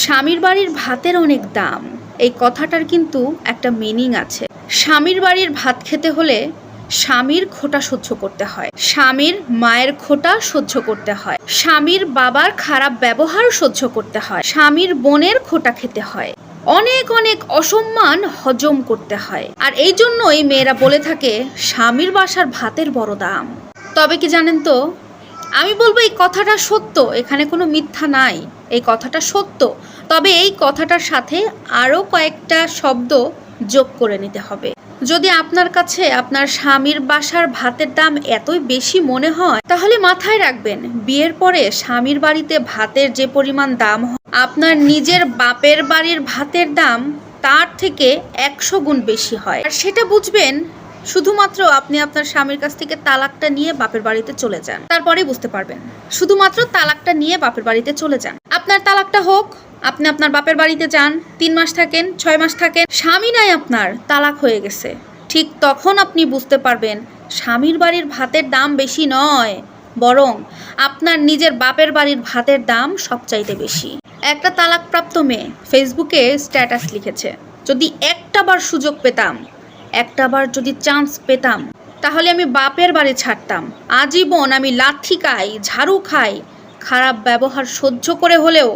স্বামীর বাড়ির ভাতের অনেক দাম। এই কথাটার কিন্তু একটা মিনিং আছে। স্বামীর বাড়ির ভাত খেতে হলে স্বামীর খোটা সহ্য করতে হয়। স্বামীর মায়ের খোটা সহ্য করতে হয়। স্বামীর বাবার খারাপ ব্যবহার সহ্য করতে হয়। স্বামীর বোনের খোটা খেতে হয়। অনেক অনেক অসম্মান হজম করতে হয়। আর এই জন্যই মেয়েরা বলে থাকে, স্বামীর বাসার ভাতের বড় দাম। তবে কি জানেন তো? আমি বলব এই কথাটা সত্য, এখানে কোনো মিথ্যা নাই। এই কথাটা সত্য। তবে এই কথাটার সাথে আরও কয়েকটা শব্দ যোগ করে নিতে হবে। যদি আপনার কাছে আপনার স্বামীর বাসার ভাতের দাম এতই বেশি মনে হয়, তাহলে মাথায় রাখবেন, বিয়ের পরে স্বামীর বাড়িতে ভাতের যে পরিমাণ দাম হয়, আপনার নিজের বাপের বাড়ির ভাতের দাম তার থেকে একশো গুণ বেশি হয়। আর সেটা বুঝবেন শুধুমাত্র আপনি আপনার স্বামীর কাছ থেকে তালাকটা নিয়ে বাপের বাড়িতে চলে যান। তারপরেই বুঝতে পারবেন। শুধুমাত্র তালাকটা নিয়ে বাপের বাড়িতে চলে যান। আপনার তালাকটা হোক, আপনি আপনার বাপের বাড়িতে যান, তিন মাস থাকেন, ছয় মাস থাকেন, স্বামী নাই আপনার, তালাক হয়ে গেছে। ঠিক তখন আপনি বুঝতে পারবেন, স্বামীর বাড়ির ভাতের দাম বেশি নয়, বরং আপনার নিজের বাপের বাড়ির ভাতের দাম সবচাইতে বেশি। একটা তালাকপ্রাপ্ত মেয়ে ফেসবুকে স্ট্যাটাস লিখেছে, যদি একটা বার সুযোগ পেতাম একটা বার যদি চান্স পেতাম, তাহলে আমি বাপের বাড়ি ছাড়তাম। আজীবন আমি লাথি খাই, ঝাড়ু খাই, খারাপ ব্যবহার সহ্য করে হলেও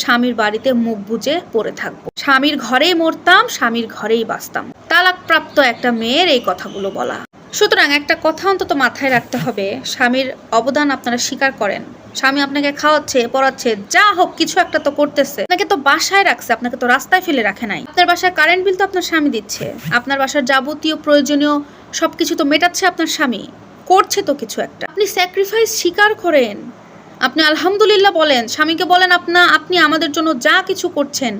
স্বামীর বাড়িতে মুখ বুঝে পড়ে থাকব। স্বামীর ঘরেই মরতাম, স্বামীর ঘরেই বাঁচতাম। তালাকপ্রাপ্ত একটা মেয়ের এই কথাগুলো বলা। সুতরাং একটা কথা অন্তত মাথায় রাখতে হবে। স্বামীর অবদান আপনারা স্বীকার করেন। স্বামী আপনাকে খাওয়াচ্ছে, পড়াচ্ছে, যা হোক, কিছু একটা তো করতেছে। আপনাকে তো বাসায় রাখছে, আপনাকে তো রাস্তায় ফেলে রাখে নাই। আপনার বাসায় কারেন্ট বিল তো আপনার স্বামী দিচ্ছে। আপনার বাসার যাবতীয় প্রয়োজনীয় সবকিছু তো মেটাচ্ছে আপনার স্বামী। করছে তো কিছু একটা। আপনি স্যাক্রিফাইস স্বীকার করেন। আপনি আলহামদুলিল্লাহ বলেন, স্বামীকে বলেন আপনা, আপনি আমাদের জন্য যা কিছু করছেন,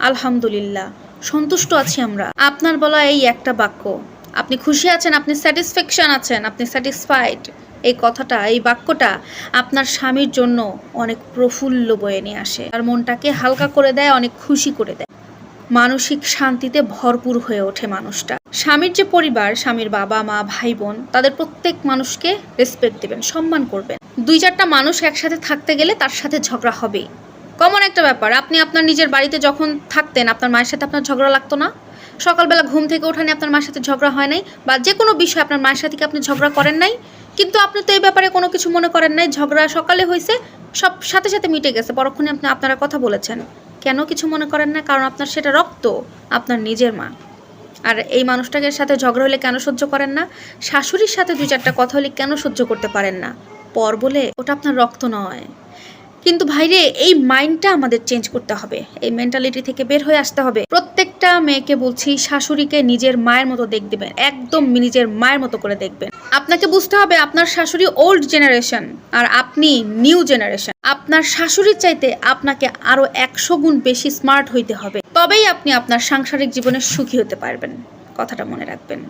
আলহামদুলিল্লাহ। সন্তুষ্ট আছি আমরা। আপনার বলা এই একটা বাক্য। আপনি খুশি আছেন, আপনি স্যাটিসফ্যাকশন আছেন, আপনি স্যাটিসফাইড এই কথাটা, এই বাক্যটা আপনার স্বামীর জন্য অনেক প্রফুল্ল বয়ে নিয়ে আসে। আর মনটাকে হালকা করে দেয়, অনেক খুশি করে দেয়। মানসিক শান্তিতে ভরপুর হয়ে ওঠে মানুষটা। স্বামীর যে পরিবার, স্বামীর বাবা, মা, ভাই, বোন, তাদের প্রত্যেক মানুষকে রেসপেক্ট দেবেন, সম্মান করবেন। দুই চারটা মানুষ একসাথে থাকতে গেলে তার সাথে ঝগড়া হবেই। কমন একটা ব্যাপার, আপনি আপনার নিজের বাড়িতে যখন থাকতেন, আপনার মায়ের সাথে আপনার ঝগড়া লাগতো না? সকালবেলা ঘুম থেকে ওঠানে আপনার মায়ের সাথে ঝগড়া হয় নাই বা যে কোনো বিষয়ে আপনার মায়ের সাথে আপনি ঝগড়া করেন নাই? কিন্তু আপনি তো এই ব্যাপারে কোনো কিছু মনে করেন নাই। ঝগড়া সকালে হয়েছে সব সাথে সাথে মিটে গেছে। পরক্ষণে আপনি আপনারা কথা বলেছেন। কেন কিছু মনে করেন না? কারণ আপনার সেটা রক্ত, আপনার নিজের মা। আর এই মানুষটাকে সাথে ঝগড়া হলে কেন সহ্য করেন না? শাশুড়ির সাথে দুই চারটা কথা হলে কেন সহ্য করতে পারেন না? পর বলে, ওটা আপনার রক্ত নয়। কিন্তু ভাইরে, এই মাইন্ডটা আমাদের চেঞ্জ করতে হবে। এই মেন্টালিটি থেকে বের হয়ে আসতে হবে। প্রত্যেকটা মেয়েকে বলছি, শাশুড়িকে নিজের মায়ের মতো দেখবেন একদম নিজের মায়ের মতো করে দেখবেন। আপনাকে বুঝতে হবে, আপনার শাশুড়ি ওল্ড জেনারেশন আর আপনি নিউ জেনারেশন আপনার শাশুড়ির চাইতে আপনাকে আরও একশো গুণ বেশি স্মার্ট হইতে হবে। তবেই আপনি আপনার সাংসারিক জীবনে সুখী হতে পারবেন। কথাটা মনে রাখবেন।